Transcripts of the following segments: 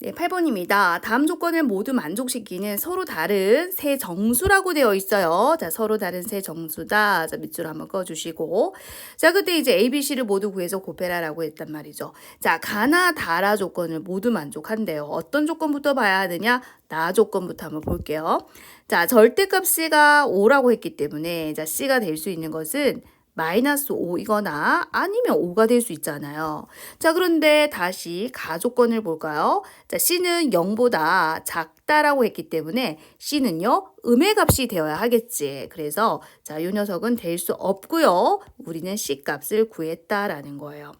네, 8번입니다. 다음 조건을 모두 만족시키는 서로 다른 세 정수라고 되어 있어요. 자, 서로 다른 세 정수다. 자, 밑줄 한번 꺼주시고. 자, 그때 이제 A, B, C를 모두 구해서 곱해라라고 했단 말이죠. 자, 가나, 다라 조건을 모두 만족한대요. 어떤 조건부터 봐야 하느냐? 나 조건부터 한번 볼게요. 자, 절대값 C가 5라고 했기 때문에, 자, C가 될 수 있는 것은 마이너스 5이거나 아니면 5가 될 수 있잖아요. 자, 그런데 다시 가조건을 볼까요? 자, C는 0보다 작다라고 했기 때문에 C는요, 음의 값이 되어야 하겠지. 그래서 자, 이 녀석은 될 수 없고요. 우리는 C 값을 구했다라는 거예요.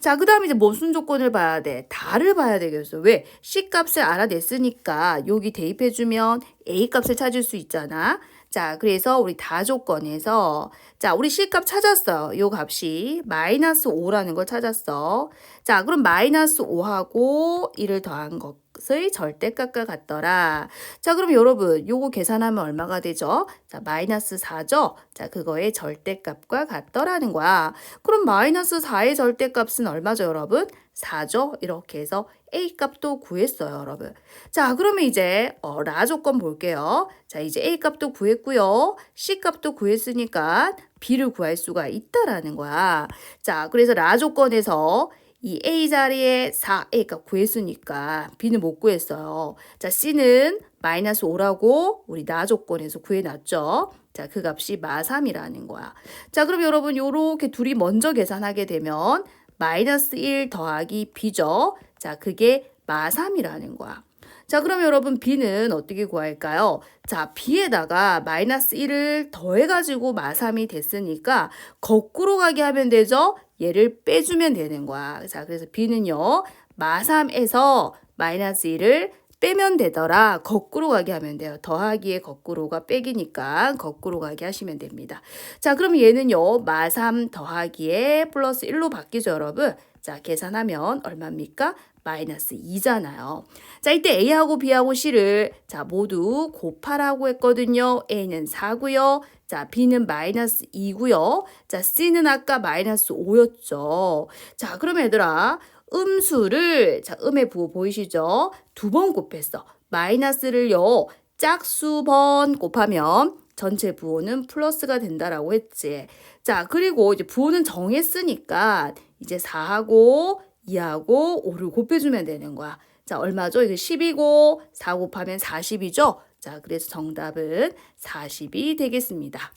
자, 그 다음에 이제 무슨 조건을 봐야 돼? 다를 봐야 되겠어. 왜? C 값을 알아냈으니까 여기 대입해주면 A 값을 찾을 수 있잖아. 자, 그래서 우리 다 조건에서 자, 우리 C 값 찾았어요. 요 값이 마이너스 5라는 걸 찾았어. 자, 그럼 마이너스 5하고 1을 더한 것 의 절대값과 같더라. 자, 그럼 여러분, 요거 계산하면 얼마가 되죠? 자, 마이너스 4죠? 자, 그거의 절대값과 같더라는 거야. 그럼 마이너스 4의 절대값은 얼마죠, 여러분? 4죠? 이렇게 해서 A 값도 구했어요, 여러분. 자, 그러면 이제 어, 라 조건 볼게요. 자, 이제 A 값도 구했고요. C 값도 구했으니까 B를 구할 수가 있다라는 거야. 자, 그래서 라 조건에서 이 A 자리에 4A 값 구했으니까 B는 못 구했어요. 자, C는 마이너스 5라고 우리 나 조건에서 구해놨죠. 자, 그 값이 마3이라는 거야. 자, 그럼 여러분 요렇게 둘이 먼저 계산하게 되면 마이너스 1 더하기 B죠. 자, 그게 마3이라는 거야. 자, 그럼 여러분 B는 어떻게 구할까요? 자, B에다가 마이너스 1을 더해가지고 마3이 됐으니까 거꾸로 가게 하면 되죠? 얘를 빼주면 되는 거야. 자, 그래서 B는요, 마3에서 마이너스 1을 빼면 되더라. 거꾸로 가게 하면 돼요. 더하기에 거꾸로가 빼기니까 거꾸로 가게 하시면 됩니다. 자, 그럼 얘는요, 마3 더하기에 플러스 1로 바뀌죠, 여러분? 자, 계산하면 얼마입니까? 마이너스 2잖아요. 자, 이때 A하고 B하고 C를 자, 모두 곱하라고 했거든요. A는 4고요. 자, B는 마이너스 2고요. 자, C는 아까 마이너스 5였죠. 자, 그럼 얘들아, 음수를 자, 음의 부호 보이시죠? 두 번 곱했어. 마이너스를요. 짝수 번 곱하면 전체 부호는 플러스가 된다라고 했지. 자, 그리고 이제 부호는 정했으니까 이제 4하고 2하고 5를 곱해주면 되는 거야. 자, 얼마죠? 이거 10이고 4 곱하면 40이죠? 자, 그래서 정답은 40이 되겠습니다.